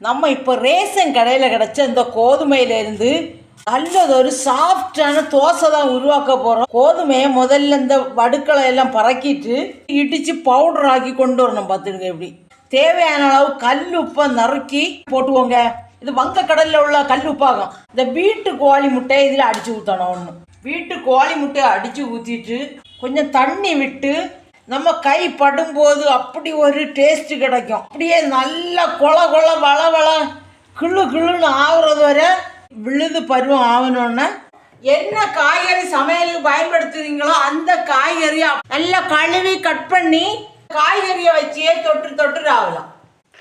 நம்ம இப்போ ரேஷன் கடையில் கிடச்ச இந்த கோதுமையிலேருந்து நல்லதொரு சாஃப்டான தோசை தான் உருவாக்க போகிறோம் கோதுமையை முதல்ல இந்த வடுக்களை எல்லாம் பறக்கிட்டு இடித்து பவுடர் ஆக்கி கொண்டு வரணும். பார்த்துடுங்க இப்படி. தேவையான அளவு கல் உப்பை நறுக்கி போட்டுக்கோங்க. இது வங்கக்கடலில் உள்ள கல் உப்பாகும். இந்த வீட்டு கோழி முட்டையை இதில் அடித்து ஊற்றணும் ஒன்று வீட்டு கோழி முட்டையை அடித்து ஊற்றிட்டு கொஞ்சம் தண்ணி விட்டு நம்ம கை படும்போது அப்படி ஒரு டேஸ்ட்டு கிடைக்கும். அப்படியே நல்லா கொல கொல வள வள கிளு கிளுன்னு ஆகுறது வரை விழுது பருவம் ஆகணுன்னு என்ன காய்கறி சமையலுக்கு பயன்படுத்துறீங்களோ அந்த காய்கறியை நல்லா கழுவி கட் பண்ணி காய்கறியை வச்சே தொட்டு தொட்டு ஆகலாம்.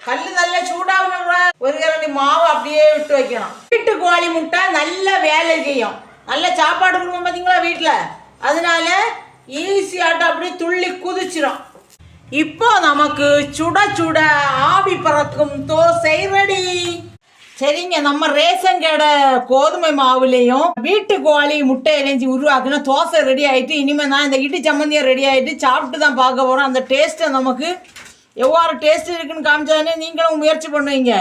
கல் நல்லா சூடாகணும் ஒரு கரண்டி மாவு அப்படியே விட்டு வைக்கணும். வீட்டு கோழி முட்டை நல்ல வேலை செய்யும். நல்ல சாப்பாடு கொடுக்கும் பார்த்தீங்களா வீட்டில்? அதனால ஈஸியாட்டம் அப்படியே துள்ளி குதிச்சிடும் இப்போ நமக்கு சுட சுட ஆவி பறக்கும் தோசை ரெடி சரிங்க நம்ம ரேஷன் கடை கோதுமை மாவுலேயும் வீட்டு கோழி முட்டை இறைஞ்சி உருவாக்குன தோசை ரெடி ஆகிட்டு இனிமேல் தான் இந்த இட்லி சம்மந்தியம் ரெடி ஆகிட்டு சாப்பிட்டு தான் பார்க்க போகிறோம் அந்த டேஸ்ட்டை நமக்கு எவ்வாறு டேஸ்ட் இருக்குன்னு காமிச்சானே நீங்களும் முயற்சி பண்ணுவீங்க.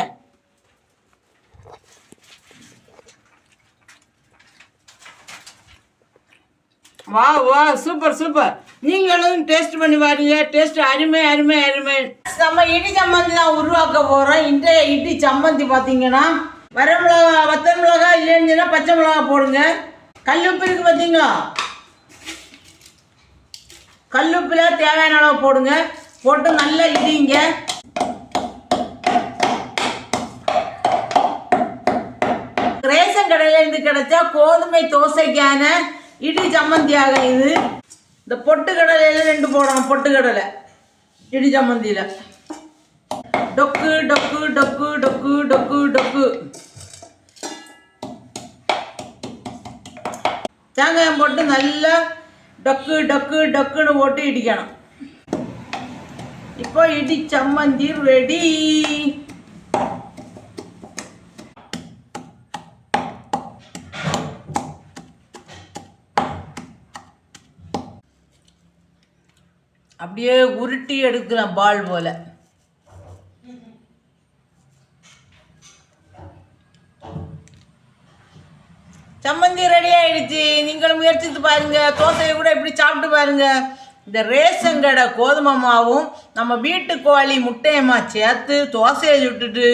வா வா சூப்பர் சூப்பர் நீங்களும் டேஸ்ட் பண்ணி பாருங்க. டேஸ்ட் அருமை அருமை அருமை. நம்ம இடி சம்மந்தி தான் உருவாக்க போகிறோம் இன்றைய இடி சம்மந்தி பார்த்தீங்கன்னா வர மிளகா வத்த மிளகா இல்லைன்னு பச்சை மிளகா போடுங்க. கல்லுப்பு இருக்கு பார்த்தீங்களா கல்லுப்பில் தேவையான அளவு போடுங்க. போட்டு நல்லா இடிங்க. ரேஷன் கடையிலேருந்து கிடைச்சா கோதுமை தோசைக்கான இடி சம்மந்தியாக இது. இந்த பொட்டு கடலையில ரெண்டு போடணும் பொட்டு கடலை. இடி சம்மந்தியில். டொக்கு டொக்கு டொக்கு டொக்கு டொக்கு டொக்கு. தேங்காயம் போட்டு நல்லா டொக்கு டொக்கு டொக்குன்னு போட்டு இடிக்கணும். இப்போ இடி சம்மந்தி ரெடி அப்படியே உருட்டி எடுக்கலாம் பால் போல. சம்மந்தி ரெடி ஆயிடுச்சு. நீங்களும் முயற்சித்து பாருங்க. தோசையை கூட இப்படி சாப்பிட்டு பாருங்க. இந்த ரேஷன் கடை கோதுமை மாவும் நம்ம வீட்டு கோழி முட்டையம்மா சேர்த்து தோசையை சுட்டுட்டு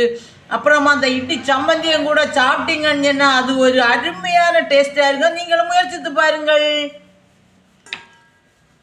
அப்புறமா அந்த இட்லி சம்மந்தியும் கூட சாப்பிட்டீங்கன்னு சொன்னால் அது ஒரு அருமையான டேஸ்டாக இருக்கும். நீங்களும் முயற்சித்து பாருங்கள்.